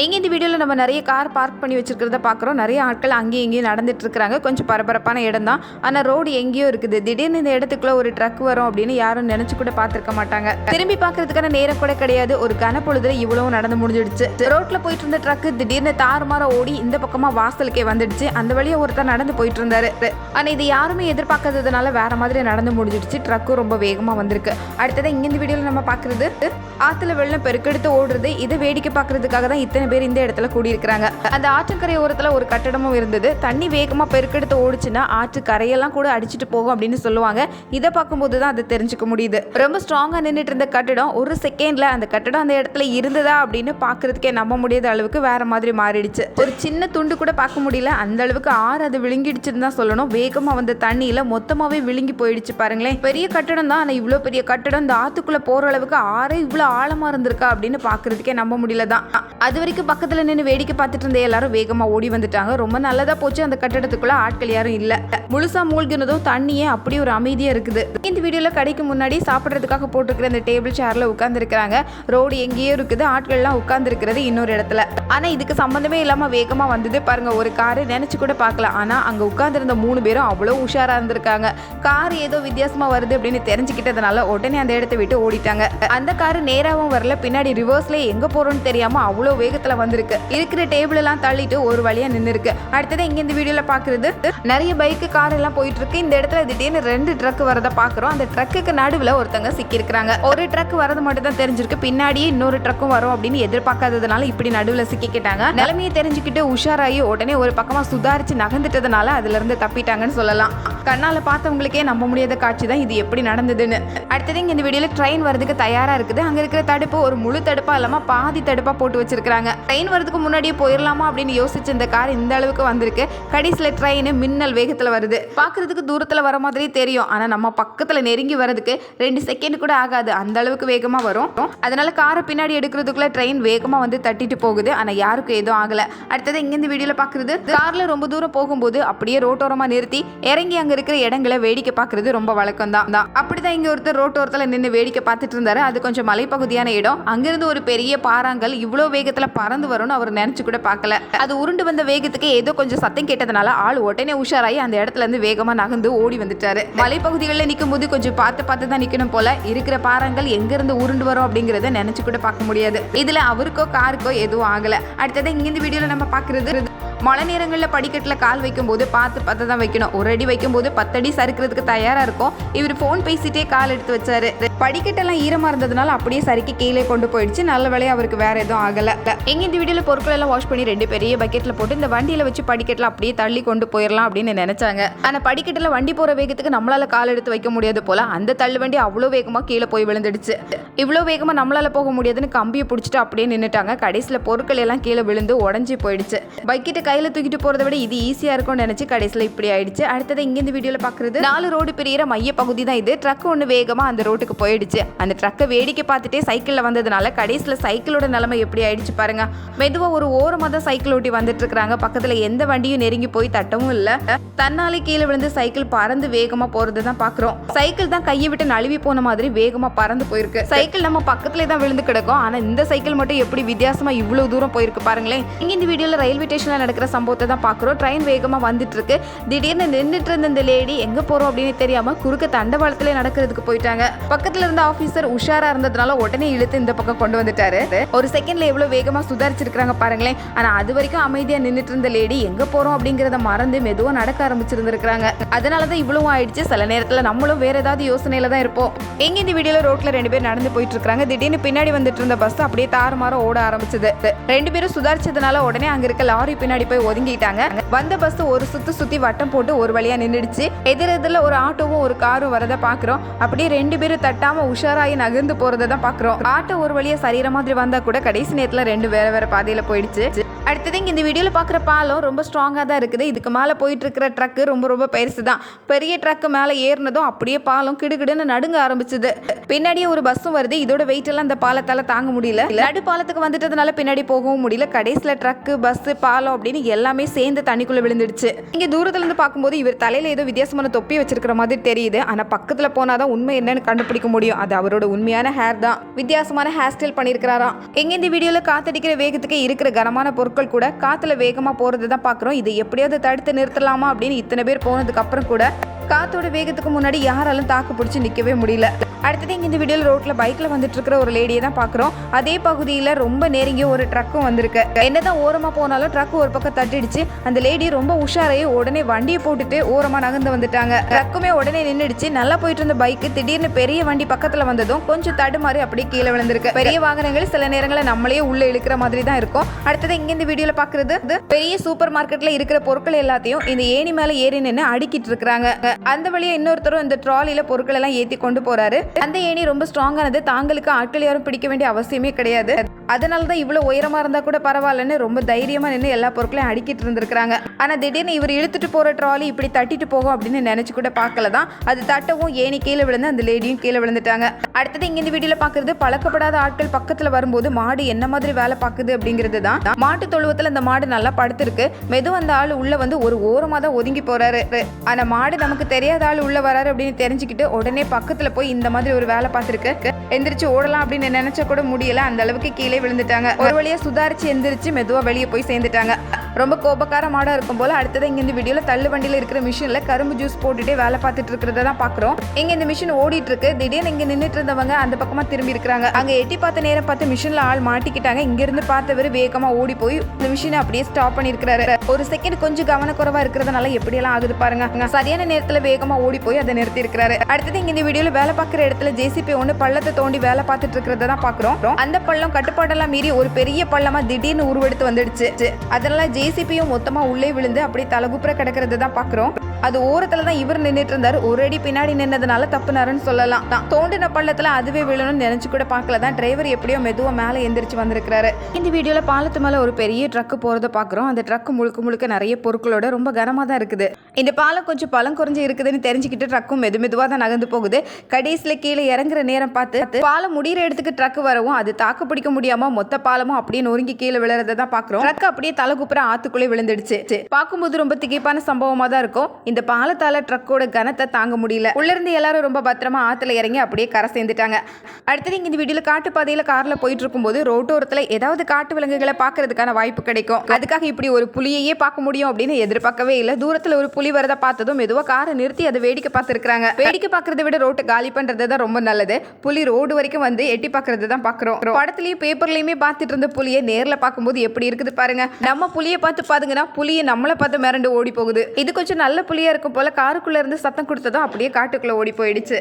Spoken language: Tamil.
எங்கே இந்த வீடியோவில் நம்ம நிறைய கார் பார்க் பண்ணி வச்சுருக்கிறத பார்க்குறோம். நிறைய ஆட்கள் அங்கேயும் இங்கேயும் நடந்துட்டு இருக்கிறாங்க கொஞ்சம் பரபரப்பான இடம் தான். ஆனால் ரோடு எங்கேயோ இருக்குது. திடீர்னு இந்த இடத்துக்குள்ளே ஒரு ட்ரக் வரும் அப்படின்னு யாரும் நினச்சி கூட பார்த்துருக்க மாட்டாங்க. திரும்பி பார்க்கறதுக்கான நேரம் கூட கிடையாது. ஒரு கனப்பொழுதுல இவ்வளவு நடந்து முடிஞ்சிடுச்சு. ரோட்டில் போயிட்டு இருந்த ட்ரக்கு திடீர்னு தாறுமாற ஓடி இந்த பக்கமாக வாசலுக்கே வந்துடுச்சு. அந்த வழியாக ஒருத்தர் நடந்து போயிட்டு இருந்தாரு. ஆனால் இது யாருமே எதிர்பார்க்காததுனால வேற மாதிரி நடந்து முடிஞ்சிடுச்சு. ட்ரக்கும் ரொம்ப வேகமாக வந்திருக்கு. அடுத்ததான் இங்கே இந்த வீடியோவில் நம்ம பார்க்குறது ஆற்றுல வெள்ளம் பெருக்கெடுத்து ஓடுறது. இதை வேடிக்கை பார்க்கறதுக்காக தான் இத்தனை பேர் இந்த இடத்துல கூடியிருக்கிறாங்க. அந்த ஆற்றுக்கரை ஓரத்தில் ஒரு கட்டடமும் இருந்தது. தண்ணி வேகமாக பெருக்கெடுத்து ஓடுச்சுன்னா ஆற்று கரையெல்லாம் கூட அடிச்சிட்டு போகும் அப்படின்னு சொல்லுவாங்க. இதை பார்க்கும்போது தான் அதை தெரிஞ்சுக்க முடியுது. ரொம்ப ஸ்ட்ராங்காக நின்றுட்டு இருந்த கட்டடம் ஒரு செகண்ட்ல அந்த கட்டடம் அந்த இடத்துல இருந்ததா அப்படின்னு பார்க்கறதுக்கே நம்ப முடியாத அளவுக்கு வேற மாதிரி மாறிடுச்சு. ஒரு சின்ன துண்டு கூட பார்க்க முடியல. அந்த அளவுக்கு ஆறு அது விழுங்கிடுச்சுன்னு தான் சொல்லணும். வேகமாக வந்த தண்ணியில் மொத்தமாகவே விழுங்கி போயிடுச்சு பாருங்களேன். பெரிய கட்டடம் தான். ஆனால் இவ்வளோ பெரிய கட்டடம் இந்த ஆற்றுக்குள்ளே போகிற அளவுக்கு ஆறே இவ்வளோ ஆழமாக இருந்திருக்கா அப்படின்னு பார்க்கறதுக்கே நம்ப முடியல தான் அது வரைக்கும் பக்கத்தில் நின்று வேடிக்கை பார்த்துட்டு இருந்த எல்லாரும் வேகமாக ஓடி வந்துட்டாங்க. ரொம்ப நல்லதாக போச்சு. அந்த கட்டடத்துக்குள்ளே ஆட்கள் யாரும் இல்லை. முழுசாக மூழ்கினதும் தண்ணியே அப்படியே ஒரு அமைதியாக இருக்குது. இந்த வீடியோவில் கடைக்கு முன்னாடி சாப்பிட்றதுக்காக போட்டிருக்கிற அந்த டேபிள் சேரில் உட்காந்துருக்கிறாங்க ரோடு எங்கேயோ இருக்குது. ஆட்கள்லாம் உட்காந்துருக்கிறது இன்னொரு இடத்துல. ஆனால் இதுக்கு சம்மந்தமே இல்லாமல் வேகமாக வந்தது பாருங்கள் ஒரு காரு நினச்சி கூட பார்க்கல. ஆனால் அங்கே உட்காந்துருந்த மூணு பேரும் அவ்வளோ உஷாராக இருந்திருக்காங்க. கார் ஏதோ வித்தியாசமாக வருது அப்படின்னு தெரிஞ்சுக்கிட்டதுனால உடனே அந்த இடத்த விட்டு ஓடிட்டாங்க. அந்த காரு நேராகவும் வரல. பின்னாடி ரிவர்ஸ்ல எங்கே போகிறோன்னு தெரியாமல் அவ்வளோ இடத்துல வந்திருக்கு. இருக்கிற டேபிள் எல்லாம் தள்ளிட்டு ஒரு வழியா நின்று இருக்கு அடுத்தது இங்க இந்த வீடியோல பாக்குறது நிறைய பைக்கு கார் எல்லாம் போயிட்டு இருக்கு இந்த இடத்துல திடீர்னு ரெண்டு ட்ரக் வரத பாக்குறோம். அந்த ட்ரக்குக்கு நடுவுல ஒருத்தங்க சிக்கியிருக்கிறாங்க. ஒரு ட்ரக் வரது மட்டும் தான் தெரிஞ்சிருக்கு. பின்னாடியே இன்னொரு ட்ரக்கும் வரும் அப்படின்னு எதிர்பார்க்காததுனால இப்படி நடுவுல சிக்கிக்கிட்டாங்க. நிலைமையை தெரிஞ்சுக்கிட்டு உஷாராகி உடனே ஒரு பக்கமா சுதாரிச்சு நகர்ந்துட்டதுனால அதுல இருந்து தப்பிட்டாங்கன்னு சொல்லலாம். கண்ணால பார்த்தவங்களுக்கே நம்ப முடியாத காட்சி தான் இது எப்படி நடந்ததுன்னு. அடுத்தது இங்க இந்த வீடியோல ட்ரெயின் வரதுக்கு தயாரா இருக்குது. அங்க இருக்கிற தடுப்பு ஒரு முழு தடுப்பா இல்லாம பாதி தடுப்பா போட்டு வச்சிருக்காங்க ட்ரெயின் வரதுக்கு முன்னாடியே போயிடலாமா அப்படின்னு யோசிச்ச இந்த கார் இந்த அளவுக்கு வந்திருக்கு. கடைசியில் ட்ரெயின் மின்னல் வேகத்தில் வருது. பார்க்குறதுக்கு தூரத்தில் வர மாதிரி தெரியும். ஆனால் நம்ம பக்கத்தில் நெருங்கி வரதுக்கு ரெண்டு செகண்ட் கூட ஆகாது. அந்த அளவுக்கு வேகமாக வரும். அதனால காரை பின்னாடி எடுக்கிறதுக்குள்ள ட்ரெயின் வேகமாக வந்து தட்டிட்டு போகுது. ஆனால் யாருக்கும் எதுவும் ஆகலை. அடுத்தது இங்கேருந்து வீடியோவில் பார்க்குறது காரில் ரொம்ப தூரம் போகும்போது அப்படியே ரோட்டோரமாக நிறுத்தி இறங்கி அங்கே இருக்கிற இடங்களை வேடிக்கை பார்க்குறது ரொம்ப வழக்கம் தான். தான் அப்படிதான் இங்கே ஒருத்தர் ரோட்டோரத்தில் நின்று வேடிக்கை பார்த்துட்டு இருந்தாரு. அது கொஞ்சம் மலைப்பகுதியான இடம். அங்கிருந்து ஒரு பெரிய பாறாங்கல் இவ்வளோ வேகத்தில் பறந்து வரும்னு அவர் நினைச்சு கூட பார்க்கல. அது உருண்டு வந்த வேகத்துக்கு ஏதோ கொஞ்சம் சத்தம் கேட்டதுனால ஆள் உடனே உஷாராகி அந்த இடத்துல இருந்து வேகமா நகர்ந்து ஓடி வந்துட்டாரு. மலைப்பகுதிகளில் நிற்கும் போது கொஞ்சம் பார்த்து பார்த்து தான் நிற்கணும் போல இருக்கிற பாறாங்கல் எங்கேருந்து உருண்டு வரும் அப்படிங்கிறத நினைச்சு கூட பார்க்க முடியாது. இதுல அவருக்கோ காருக்கோ எதுவும் ஆகல. அடுத்தது இங்க இந்த வீடியோல நம்ம பாக்குறது மழை நேரங்களில் படிக்கட்டில் கால் வைக்கும்போது பார்த்து பார்த்து தான் வைக்கணும். ஒரு அடி வைக்கும்போது பத்தடி சறுக்கிறதுக்கு தயாராக இருக்கும். இவர் ஃபோன் பேசிட்டே கால் எடுத்து வச்சாரு. படிக்கட்டெல்லாம் ஈரமாக இருந்ததுனால அப்படியே சறுக்கி கீழே கொண்டு போயிடுச்சு. நல்ல வேலையை அவருக்கு வேற எதுவும் ஆகலை. எங்கே இந்த வீடியோவில் பொருட்கள் எல்லாம் வாஷ் பண்ணி ரெண்டு பெரிய பக்கெட்டில் போட்டு இந்த வண்டியில் வச்சு படிக்கட்டில் அப்படியே தள்ளி கொண்டு போயிடலாம் அப்படின்னு நினச்சாங்க. ஆனால் படிக்கட்டில் வண்டி போகிற வேகத்துக்கு நம்மளால் கால் எடுத்து வைக்க முடியாது போல. அந்த தள்ளு வண்டி அவ்வளோ வேகமாக கீழே போய் விழுந்துடுச்சு. இவ்வளோ வேகமாக நம்மளால் போக முடியாதுன்னு கம்பியை பிடிச்சிட்டு அப்படியே நின்றுட்டாங்க கடைசியில் பொருட்கள் எல்லாம் கீழே விழுந்து உடஞ்சி போயிடுச்சு. பக்கெட்டை கையில் தூக்கிட்டு போகிறத விட இது ஈஸியாக இருக்கும்னு நினச்சி கடைசியில் இப்படி ஆயிடுச்சு. அடுத்தது இங்கேருந்து இந்த வீடியோவில் பார்க்குறது நாலு ரோடு பிரியிற மைய பகுதி தான் இது. ட்ரக் ஒன்று வேகமாக அந்த ரோட்டுக்கு போயிடுச்சு. அந்த ட்ரக்கை வேடிக்கை பார்த்துட்டே சைக்கிளில் வந்ததுனால கடைசியில் சைக்கிளோட நிலைமை எப்படி ஆயிடுச்சு பாருங்க. மெதுவாக ஒரு ஓரமாக தான் சைக்கிள் ஓட்டி வந்துட்டு இருக்கிறாங்க பக்கத்தில் எந்த வண்டியும் நெருங்கி போய் தட்டவும் இல்லை. தன்னாலே கீழே விழுந்து சைக்கிள் பறந்து வேகமாக போகிறது தான் பார்க்குறோம் சைக்கிள் தான் கையை விட்டு நழுவி போன மாதிரி வேகமாக பறந்து போயிருக்கு. சைக்கிள் நம்ம பக்கத்துலேயே தான் விழுந்து கிடக்கும். ஆனால் இந்த சைக்கிள் மட்டும் எப்படி வித்தியாசமாக இவ்வளோ தூரம் போயிருக்கு பாருங்களேன். இங்கே இந்த வீடியோவில் ரயில்வே ஸ்டேஷனில் நடக்கிற சம்பவத்தை தான் பார்க்குறோம். ட்ரெயின் வேகமாக வந்துட்டு இருக்கு திடீர்னு நின்றுட்டு இருந்த இந்த லேடி எங்கே போகிறோம் அப்படின்னு தெரியாமல் குறுக்க தண்டவாளத்தில் நடக்கிறதுக்கு போயிட்டாங்க. பக்கத்தில் இருந்த ஆஃபீஸர் உஷாராக இருந்ததுனால உடனே இழுத்து இந்த பக்கம் கொண்டு வந்துட்டாரு. ஒரு செகண்ட்ல எவ்வளோ வேகமாக சுதாரிச்சிருக்கிறாங்க பாருங்களேன். ஆனால் அது வரைக்கும் அமைதியாக நின்றுட்டு இருந்த லேடி எங்கே போகிறோம் அப்படிங்கிறத மறந்து மெதுவாக நடக்க ஆரம்பிச்சிருந்துருக்காங்க அதனால தான் இவ்வளவு ஆயிடுச்சு. சில நேரத்தில் நம்மளும் வேற ஏதாவது யோசனையில் தான் இருப்போம். எங்க இந்த வீடியோல ரோட்ல ரெண்டு பேர் நடந்து போயிட்டு இருக்காங்க திடீர்னு பின்னாடி வந்துட்டு இருந்த பஸ் அப்படியே தாறுமாற ஓட ஆரம்பிச்சது. ரெண்டு பேரும் சுதாரிச்சதுனால உடனே அங்க இருக்க லாரி பின்னாடி போய் ஒதுங்கிட்டாங்க. வந்த பஸ் ஒரு சுத்து சுத்தி வட்டம் போட்டு ஒரு வழியா நின்றுடுச்சு எதிர் எதிரில் ஒரு ஆட்டோவும் ஒரு காரும் வரதை பாக்குறோம். அப்படியே ரெண்டு பேரும் தட்டாம உஷாராயி நகர்ந்து போறதை தான் பாக்குறோம். ஆட்டோ ஒரு வழியா சரியிற மாதிரி வந்தா கூட கடைசி நேரத்துல ரெண்டு வேற வேற பாதையில போயிடுச்சு. அடுத்தது இங்க இந்த வீடியோல பாக்குற பாலம் ரொம்ப ஸ்ட்ராங்கா தான் இருக்குது. இதுக்கு மேல போயிட்டு இருக்கிற ட்ரக்கு ரொம்ப ரொம்ப பெருசு தான். பெரிய ட்ரக்கு மேல ஏறினதும் அப்படியே பாலம் கிடுகிடுன்னு நடுங்க ஆரம்பிச்சது. பின்னாடியே ஒரு பஸ்ஸும் வருது. இதோட வெயிட் எல்லாம் அந்த பாலத்தால தாங்க முடியல. நடு பாலத்துக்கு வந்துட்டதுனால பின்னாடி போகவும் முடியல. கடைசியில் ட்ரக்கு பஸ் பாலம் அப்படின்னு எல்லாமே சேர்ந்து தண்ணிக்குள்ள விழுந்துடுச்சு. இங்க தூரத்துல இருந்து பார்க்கும்போது இவர் தலையில ஏதோ வித்தியாசமான தொப்பி வச்சிருக்கிற மாதிரி தெரியுது. ஆனா பக்கத்துல போனாதான் உண்மை என்னன்னு கண்டுபிடிக்க முடியும். அது அவரோட உண்மையான ஹேர் தான். வித்தியாசமான ஹேர் ஸ்டைல் பண்ணியிருக்கிறாராம் எங்க இந்த வீடியோல காத்தடிக்கிற வேகத்துக்கு இருக்கிற கனமான பொருட்கள் கூட காத்துல வேகமா போறது தான் பாக்குறோம் இதை எப்படியாவது தடுத்து நிறுத்தலாமா அப்படின்னு இத்தனை பேர் போனதுக்கு அப்புறம் கூட காத்தோட வேகத்துக்கு முன்னாடி யாராலும் தாக்கு பிடிச்சி நிற்கவே முடியல. அடுத்தது இங்கே இந்த வீடியோவில் ரோட்டில் பைக்கில் வந்துட்டு இருக்கிற ஒரு லேடியை தான் பார்க்குறோம் அதே பகுதியில் ரொம்ப நெருங்கிய ஒரு ட்ரக்கும் வந்திருக்கு. என்னதான் ஓரமாக போனாலும் ட்ரக் ஒரு பக்கம் தட்டிடுச்சு. அந்த லேடி ரொம்ப உஷாரையே உடனே வண்டியை போட்டுட்டு ஓரமாக நகர்ந்து வந்துட்டாங்க. ட்ரக்குமே உடனே நின்றுடுச்சு நல்லா போயிட்டு இருந்த பைக்கு திடீர்னு பெரிய வண்டி பக்கத்தில் வந்ததும் கொஞ்சம் தடுமாறி அப்படியே கீழே விழுந்திருக்கு. பெரிய வாகனங்கள் சில நேரங்களில் நம்மளே உள்ளே இழுக்கிற மாதிரி தான் இருக்கும். அடுத்தது இங்கே இந்த வீடியோவில் பார்க்குறது பெரிய சூப்பர் மார்க்கெட்டில் இருக்கிற பொருட்கள் எல்லாத்தையும் இந்த ஏணி மேலே ஏறி நின்று அடுக்கிட்டு இருக்கிறாங்க. அந்த வழியாக இன்னொருத்தரும் இந்த ட்ராலியில் பொருட்கள் எல்லாம் ஏற்றி கொண்டு போகிறாரு அந்த ஏணி ரொம்ப ஸ்ட்ராங்கானது தாங்களுக்கு ஆட்கள் யாரும் பிடிக்க வேண்டிய அவசியமே கிடையாது. அதனால தான் இவ்வளோ உயரமாக இருந்தால் கூட பரவாயில்லன்னு ரொம்ப தைரியமாக நின்று எல்லா பொருட்களையும் அடிக்கிட்டு இருந்திருக்காங்க ஆனால் திடீர்னு இவர் இழுத்துட்டு போகிற ட்ராலி இப்படி தட்டிட்டு போகும் அப்படின்னு நினச்சி கூட பார்க்கல தான். அது தட்டவும் ஏணி கீழே விழுந்து அந்த லேடியும் கீழே விழுந்துட்டாங்க. அடுத்தது இங்க இந்த வீடியோல பார்க்குறது பழக்கப்படாத ஆட்கள் பக்கத்தில் வரும்போது மாடு என்ன மாதிரி வேலை பார்க்குது அப்படிங்கிறது தான். மாட்டு தொழுவத்தில் அந்த மாடு நல்லா படுத்திருக்கு. மெது அந்த ஆள் உள்ள வந்து ஒரு ஓரமாக தான் ஒதுங்கி போறாரு. ஆனால் மாடு நமக்கு தெரியாத ஆள் உள்ள வராரு அப்படின்னு தெரிஞ்சுக்கிட்டு உடனே பக்கத்தில் போய் இந்த மாதிரி ஒரு வேலை பார்த்துருக்கு. எந்திரிச்சு ஓடலாம் அப்படின்னு நினைச்ச கூட முடியல. அந்த அளவுக்கு கீழே விழுந்துட்டாங்க. ஒரு வழியா சுதாரிச்சு எந்திரிச்சு மெதுவா வெளியே போய் சேர்ந்துட்டாங்க. ரொம்ப கோபக்கார மாடாக இருக்கும் போல. அடுத்தது இங்கே இந்த வீடியோவில் தள்ளு வண்டியில் இருக்கிற மிஷினில் கரும்பு ஜூஸ் போட்டுகிட்டே வேலை பார்த்துட்டு இருக்கிறத தான் பார்க்குறோம் இங்கே இந்த மிஷின் ஓடிட்டு இருக்கு. திடீர்னு இங்கே நின்றுட்டு இருந்தவங்க அந்த பக்கமாக திரும்பி இருக்கிறாங்க. அங்கே எட்டி பார்த்த நேரம் பார்த்து மிஷினில் ஆள் மாட்டிக்கிட்டாங்க. இங்கேருந்து பார்த்தவர் வேகமாக ஓடி போய் இந்த மிஷினை அப்படியே ஸ்டாப் பண்ணியிருக்கிறாரு. ஒரு செகண்ட் கொஞ்சம் கவனக்குறவாக இருக்கிறதுனால எப்படியெல்லாம் ஆகுது பாருங்க. சரியான நேரத்தில் வேகமாக ஓடி போய் அதை நிறுத்தி இருக்கிறாரு அடுத்தது இங்கே இந்த வீடியோவில் வேலை பார்க்குற இடத்துல ஜேசிபி ஒன்று பள்ளத்தை தோண்டி வேலை பார்த்துட்டு இருக்கிறத தான் பார்க்குறோம் அந்த பள்ளம் கட்டுப்பாடெல்லாம் மீறி ஒரு பெரிய பள்ளமாக திடீர்னு உருவெடுத்து வந்துடுச்சு. அதனால ஜேசிபியும் மொத்தமா உள்ளே விழுந்து அப்படியே தலகுப்புற கிடக்கிறத தான் பாக்குறோம். அது ஓரத்துல தான் இவர் நின்றுட்டு இருந்தார் ஒரு அடி பின்னாடி நின்னதுனால தப்புனாருன்னு சொல்லலாம். தான். தோண்டின பள்ளத்துல அதுவே விழணும்னு நினைச்சு கூட பார்க்கல தான். டிரைவர் எப்படியோ மெதுவாக மேலே எந்திரிச்சு வந்திருக்கிறாரு. இந்த வீடியோல பாலத்து மேல ஒரு பெரிய ட்ரக் போறத பாக்குறோம். அந்த ட்ரக் முழுக்க முழுக்க நிறைய பொருட்களோட ரொம்ப கனமா தான் இருக்குது. இந்த பாலம் கொஞ்சம் பழம் குறைஞ்சு இருக்குதுன்னு தெரிஞ்சுக்கிட்டு ட்ரக்கும் மெது மெதுவாக தான் நகர்ந்து போகுது. கடைசியில் கீழே இறங்குற நேரம் பார்த்து பாலம் முடிகிற இடத்துக்கு ட்ரக் வரவும் அது தாக்கு பிடிக்க முடியாம மொத்த பாலமும் அப்படியே நொறுங்கி கீழே விழுறதை தான் பாக்குறோம். ட்ரக் அப்படியே தலை குப்புற ஆத்துக்குள்ளே விழுந்துடுச்சு. பார்க்கும்போது ரொம்ப திகைப்பான சம்பவமா தான் இருக்கும். இந்த பாலத்தால ட்ரக்கோட கனத்தை தாங்க முடியல. உள்ள இருந்து எல்லாரும் ரொம்ப பத்திரமா ஆத்துல இறங்கி அப்படியே கரை சேர்ந்துட்டாங்க. அடுத்தது இங்க இந்த வீடியோல காட்டுப்பாதையில் காரில் கார்ல போயிட்டு இருக்கும்போது ரோட்டோரத்துல ஏதாவது காட்டு விலங்குகளை பார்க்கறதுக்கான வாய்ப்பு கிடைக்கும். அதுக்காக இப்படி ஒரு புலியையே பார்க்க முடியும் அப்படின்னு எதிர்பார்க்கவே இல்லை. தூரத்துல ஒரு புலி வரத பார்த்ததும் மெதுவா காரை நிறுத்தி அதை வேடிக்கை பார்த்துருக்காங்க வேடிக்கை பார்க்கறத விட ரோட்டை காலி பண்றது தான் ரொம்ப நல்லது. புலி ரோடு வரைக்கும் வந்து எட்டி பார்க்கறது தான் பார்க்குறோம். படத்துலயும் பேப்பர்லயுமே பார்த்துட்டு இருந்த புலியை நேர்ல பார்க்கும்போது எப்படி இருக்குது பாருங்க. நம்ம புலியை பார்த்து பாருங்கன்னா புலியை நம்மளை பார்த்து மிரண்டு ஓடி போகுது இது கொஞ்சம் நல்ல புலியா இருக்கும் போல காருக்குள்ளே இருந்து சத்தம் கொடுத்ததும் அப்படியே காட்டுக்குள்ளே ஓடி போயிடுச்சு.